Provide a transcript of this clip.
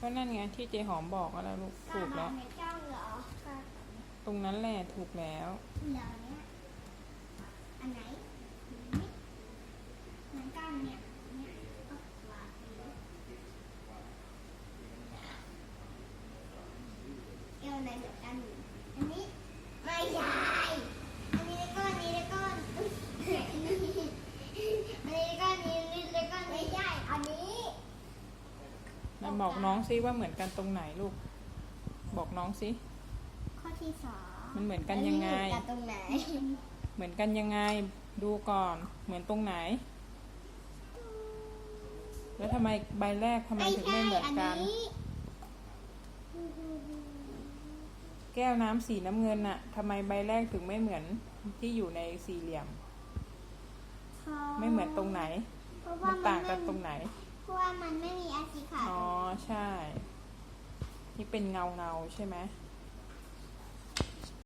ก็นั่นไงที่เจหอมบอกก็แล้วลูกถูกแล้ว ในกล้องเหรอตรงนั้นแหละถูกแล้ว เหรอเนี่ยอันไหนนี่เหมือนกันเนี่ยเนี่ยก็วาดอยู่เอวไหนเหมือนกันอันนี้ไม่ใช่อันนี้แล้วก็อันนี้แล้วก็อุ๊ยอันนี้อันนี้แล้วก็อันนี้อันนี้แล้วก็อันนี้ไม่ใช่อันนี้ แล้ว บอกน้องซิว่าเหมือนกันตรงไหนลูก บอกน้องซิ ข้อที่สองมันเหมือนกันยังไง อันนี้เหมือนกันตรงไหน เหมือนกันยังไง ดูก่อน เหมือนตรงไหน แล้วทำไมใบแรกทำไมถึงไม่เหมือนกันแก้วน้ำสีน้ำเงินน่ะทำไมใบแรกถึงไม่เหมือนที่อยู่ในสี่เหลี่ยม ไม่เหมือนตรงไหน เพราะมัว่านต่างกันตรงไหน ใช่ นี่เป็นเงาเงาใช่ไหม